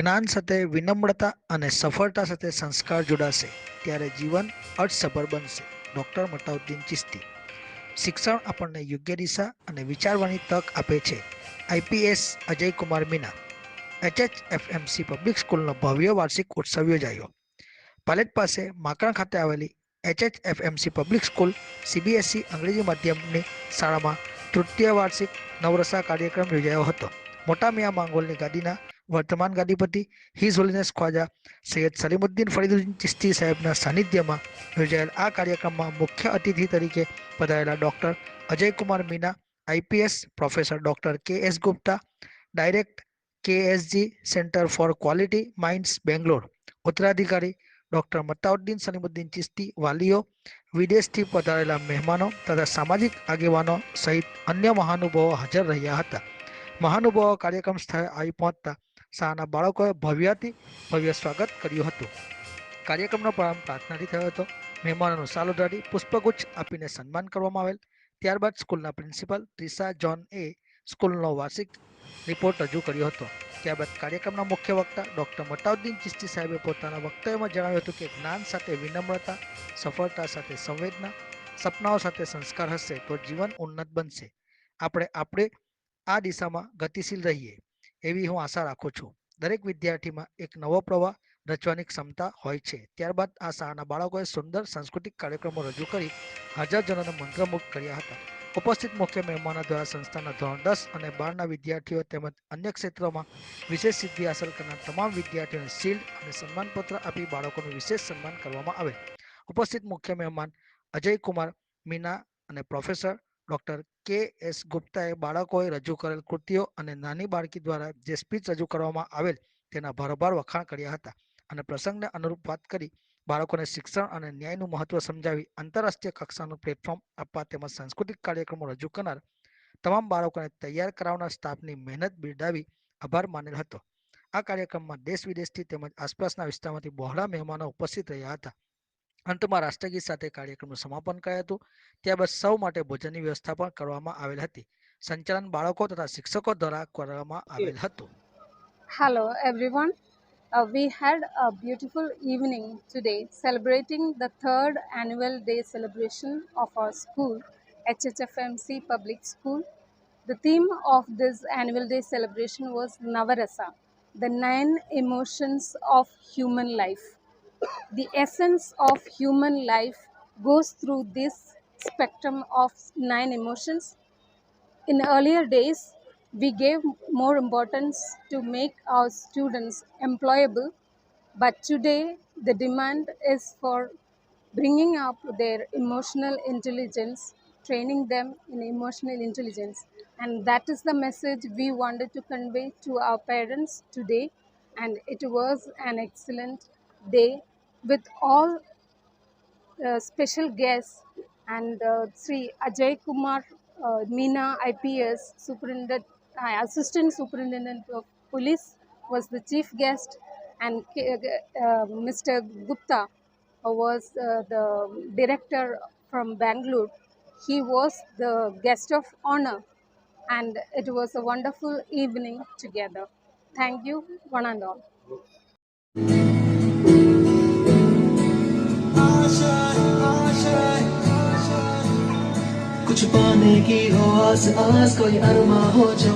જ્ઞાન સાથે વિનમ્રતા અને સફળતા સાથે સંસ્કાર જોડાશે, ત્યારે જીવન અર્થસભર બનશે. ડૉક્ટર મટાઉદ્દીન ચિસ્તી. શિક્ષણ આપણને યોગ્ય દિશા અને વિચારવાની તક આપે છે. IPS Ajay Kumar Meena. HH FMC public સ્કૂલનો ભવ્ય વાર્ષિક ઉત્સવ યોજાયો. પાલેટ પાસે માકણ ખાતે આવેલી HH FMC public school CBSE અંગ્રેજી માધ્યમની શાળામાં તૃતીય વાર્ષિક નવરસા કાર્યક્રમ યોજાયો હતો. મોટા મિયા માંગોલની ગાદીના વર્તમાન ગાદીપતિ હિઝ હોલીનેસ ખ્વાજા સૈયદ સલીમુદ્દીન ફરીદુદ્દીન ચિસ્તી સાહેબના સાનિધ્યમાં યોજાયેલ આ કાર્યક્રમમાં મુખ્ય અતિથિ તરીકે પધારેલા doctor Ajaykumar Meena, IPS professor doctor K S Gupta, direct KSG centre for quality minds Bangalore, ઉત્તરાધિકારી doctor Mataauddin Salimuddin Chishti વાલીઓ, વિદેશથી પધારેલા મહેમાનો તથા સામાજિક આગેવાનો સહિત અન્ય મહાનુભાવો હાજર રહ્યા હતા. મહાનુભાવો કાર્યક્રમ સ્થળે આવી પહોંચતા શાળાના બાળકોએ ભવ્યથી ભવ્ય સ્વાગત કર્યું હતું. કાર્યક્રમનો પ્રારંભ પ્રાર્થનાથી થયો હતો. મહેમાનોનું સાલ ઉડાડી પુષ્પગુચ્છ આપીને સન્માન કરવામાં આવેલ. ત્યારબાદ સ્કૂલના પ્રિન્સિપલ ત્રિષા જોન એ સ્કૂલનો વાર્ષિક રિપોર્ટ રજૂ કર્યો હતો. ત્યારબાદ કાર્યક્રમના મુખ્ય વક્તા ડૉક્ટર મતાઉદ્દીન ચિસ્તી સાહેબે પોતાના વક્તવ્યમાં જણાવ્યું હતું કે જ્ઞાન સાથે વિનમ્રતા, સફળતા સાથે સંવેદના, સપનાઓ સાથે સંસ્કાર હશે તો જીવન ઉન્નત બનશે. આપણે આપણે આ દિશામાં ગતિશીલ રહીએ. એવી હું આશા રાખું છું. દરેક વિદ્યાર્થીમાં એક નવો પ્રવાહ રચવાની ક્ષમતા હોય છે. ત્યારબાદ આ શાળાના બાળકોએ સુંદર સાંસ્કૃતિક કાર્યક્રમો રજૂ કરી હાજરજનોને મંત્રમુગ્ધ કર્યા હતા. ઉપસ્થિત મુખ્ય મહેમાનો દ્વારા સંસ્થાના ધોરણ દસ અને બારના વિદ્યાર્થીઓ તેમજ અન્ય ક્ષેત્રોમાં વિશેષ સિદ્ધિ હાંસલ કરનાર તમામ વિદ્યાર્થીઓને શિલ્ડ અને સન્માનપત્ર આપી બાળકોનું વિશેષ સન્માન કરવામાં આવે. ઉપસ્થિત મુખ્ય મહેમાન અજય કુમાર મીના અને પ્રોફેસર ડૉક્ટર કે. એસ. ગુપ્તાએ બાળકોએ રજૂ કરેલ કૃતિઓ અને નાની બાળકી દ્વારા જે સ્પીચ રજૂ કરવામાં આવેલ તેના ભરભાર વખાણ કર્યા હતા અને પ્રસંગને અનુરૂપ વાત કરી બાળકોને શિક્ષણ અને ન્યાયનું મહત્વ સમજાવી આંતરરાષ્ટ્રીય કક્ષાનું પ્લેટફોર્મ આપવા તેમજ સાંસ્કૃતિક કાર્યક્રમો રજૂ કરનાર તમામ બાળકોને તૈયાર કરાવનાર સ્ટાફની મહેનત બિરદાવી આભાર માનેલ હતો. આ કાર્યક્રમમાં દેશ વિદેશથી તેમજ આસપાસના વિસ્તારમાંથી બહોળા મહેમાનો ઉપસ્થિત રહ્યા હતા. અંતમાં રાષ્ટ્રગીત સાથે કાર્યક્રમનું સમાપન કરાયું હતું ત્યારબાદ સૌ માટે ભોજનની વ્યવસ્થા પણ કરવામાં આવેલ હતી સંચાલન બાળકો તથા શિક્ષકો દ્વારા કરવામાં આવેલ હતું everyone. Uh, we had a beautiful evening today celebrating the third annual day celebration of our school, HHFMC Public School. The theme of this annual day celebration was Navarasa, the nine emotions of human life. The essence of human life goes through this spectrum of nine emotions in earlier days, we gave more importance to make our students employable, but today the demand is for bringing up their emotional intelligence, training them in emotional intelligence. And that is the message we wanted to convey to our parents today. And it was an excellent day with all uh, special guests and uh, Sri Ajay Kumar uh, Meena IPS Superintendent, uh, Assistant Superintendent of Police was the chief guest and uh, Mr. Gupta was uh, the director from Bangalore. He was the guest of honor and it was a wonderful evening together. Thank you, one and all. कुछ पाने की हो आस आस कोई अरमा हो जो